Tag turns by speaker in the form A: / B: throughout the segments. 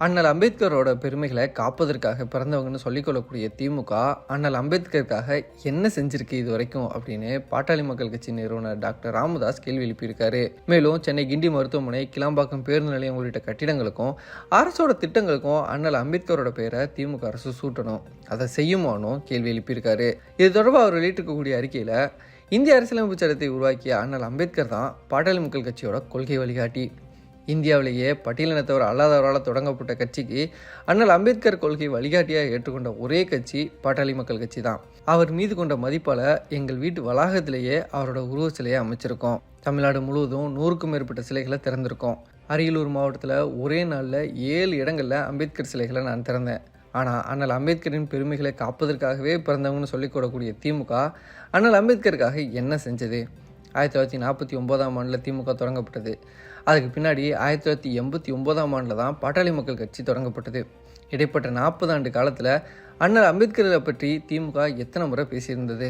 A: அண்ணல் அம்பேத்கரோட பெருமைகளை காப்பதற்காக பிறந்தவங்கன்னு சொல்லிக்கொள்ளக்கூடிய திமுக அண்ணல் அம்பேத்கருக்காக என்ன செஞ்சிருக்கு இது வரைக்கும் அப்படின்னு பாட்டாளி மக்கள் கட்சி நிறுவனர் டாக்டர் ராமதாஸ் கேள்வி எழுப்பியிருக்காரு. மேலும் சென்னை கிண்டி மருத்துவமனை கிளாம்பாக்கம் பேருந்து நிலையம் உள்ளிட்ட கட்டிடங்களுக்கும் அரசோட திட்டங்களுக்கும் அண்ணல் அம்பேத்கரோட பேரை திமுக அரசு சூட்டணும். அதை செய்யுமானும் கேள்வி எழுப்பியிருக்காரு. இது தொடர்பாக அவர் வெளியிட்டிருக்கக்கூடிய அறிக்கையில் இந்திய அரசியலமைப்பு சட்டத்தை உருவாக்கிய அண்ணல் அம்பேத்கர் தான் பாட்டாளி மக்கள் கட்சியோட கொள்கை வழிகாட்டி. இந்தியாவிலேயே பட்டியலினத்தவர் அல்லாதவரால் தொடங்கப்பட்ட கட்சிக்கு அண்ணல் அம்பேத்கர் கொள்கை வழிகாட்டியாக ஏற்றுக்கொண்ட ஒரே கட்சி பாட்டாளி மக்கள் கட்சி தான். அவர் மீது கொண்ட மதிப்பால் எங்கள் வீட்டு வளாகத்திலேயே அவரோட உருவ சிலையை அமைச்சிருக்கோம். தமிழ்நாடு முழுவதும் நூறுக்கும் மேற்பட்ட சிலைகளை திறந்திருக்கோம். அரியலூர் மாவட்டத்தில் ஒரே நாளில் ஏழு இடங்களில் அம்பேத்கர் சிலைகளை நான் திறந்தேன். ஆனால் அண்ணல் அம்பேத்கரின் பெருமைகளை காப்பதற்காகவே பிறந்தவங்கன்னு சொல்லிக்கூடக்கூடிய திமுக அண்ணல் அம்பேத்கருக்காக என்ன செஞ்சது? ஆயிரத்தி தொள்ளாயிரத்தி நாற்பத்தி ஒம்போதாம் ஆண்டில் திமுக தொடங்கப்பட்டது. அதுக்கு பின்னாடி ஆயிரத்தி தொள்ளாயிரத்தி எண்பத்தி ஒன்பதாம் ஆண்டில் தான் பாட்டாளி மக்கள் கட்சி தொடங்கப்பட்டது. இடைப்பட்ட நாற்பது ஆண்டு காலத்தில் அண்ணல் அம்பேத்கரை பற்றி திமுக எத்தனை முறை பேசியிருந்தது?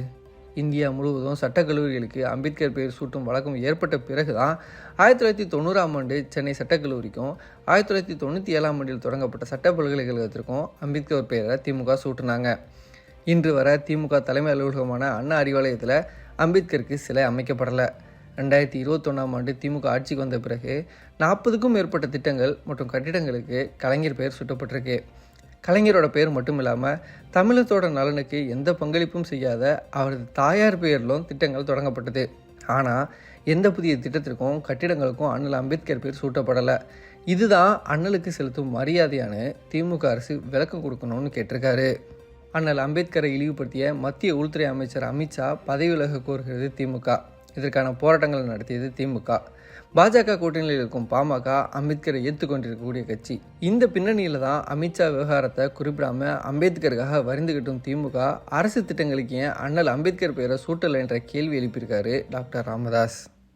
A: இந்தியா முழுவதும் சட்டக்கல்லூரிகளுக்கு அம்பேத்கர் பெயர் சூட்டும் வழக்கம் ஏற்பட்ட பிறகு தான் ஆயிரத்தி தொள்ளாயிரத்தி தொண்ணூறாம் ஆண்டு சென்னை சட்டக்கல்லூரிக்கும் ஆயிரத்தி தொள்ளாயிரத்தி தொண்ணூற்றி ஏழாம் ஆண்டில் தொடங்கப்பட்ட சட்ட பல்கலைக்கழகத்திற்கும் அம்பேத்கர் பெயரை திமுக சூட்டினாங்க. இன்று வர திமுக தலைமை அலுவலகமான அண்ணா அறிவாலயத்தில் அம்பேத்கருக்கு சிலை அமைக்கப்படலை. ரெண்டாயிரத்தி இருபத்தொன்னாம் ஆண்டு திமுக ஆட்சிக்கு வந்த பிறகு நாற்பதுக்கும் மேற்பட்ட திட்டங்கள் மற்றும் கட்டிடங்களுக்கு கலைஞர் பெயர் சூட்டப்பட்டிருக்கு. கலைஞரோட பேர் மட்டும் இல்லாமல் தமிழத்தோட நலனுக்கு எந்த பங்களிப்பும் செய்யாத அவரது தாயார் பெயரிலும் திட்டங்கள் தொடங்கப்பட்டது. ஆனால் எந்த புதிய திட்டத்திற்கும் கட்டிடங்களுக்கும் அண்ணல் அம்பேத்கர் பேர் சூட்டப்படலை. இதுதான் அண்ணலுக்கு செலுத்தும் மரியாதையான திமுக அரசு விளக்கம் கொடுக்கணும்னு கேட்டிருக்காரு. அண்ணல் அம்பேத்கரை இழிவுபடுத்திய மத்திய உள்துறை அமைச்சர் அமித்ஷா பதவி விலக கோருகிறது திமுக. இதற்கான போராட்டங்களை நடத்தியது திமுக. பாஜக கூட்டணியில் இருக்கும் பாமக அம்பேத்கரை ஏற்றுக்கொண்டிருக்கக்கூடிய கட்சி. இந்த பின்னணியில் தான் அமித்ஷா விவகாரத்தை குறிப்பிடாம அம்பேத்கருக்காக வரிந்துகிட்டும் திமுக அரசு திட்டங்களுக்கு ஏன் அண்ணல் அம்பேத்கர் பெயரை சூட்டலை என்ற கேள்வி எழுப்பியிருக்காரு டாக்டர் ராமதாஸ்.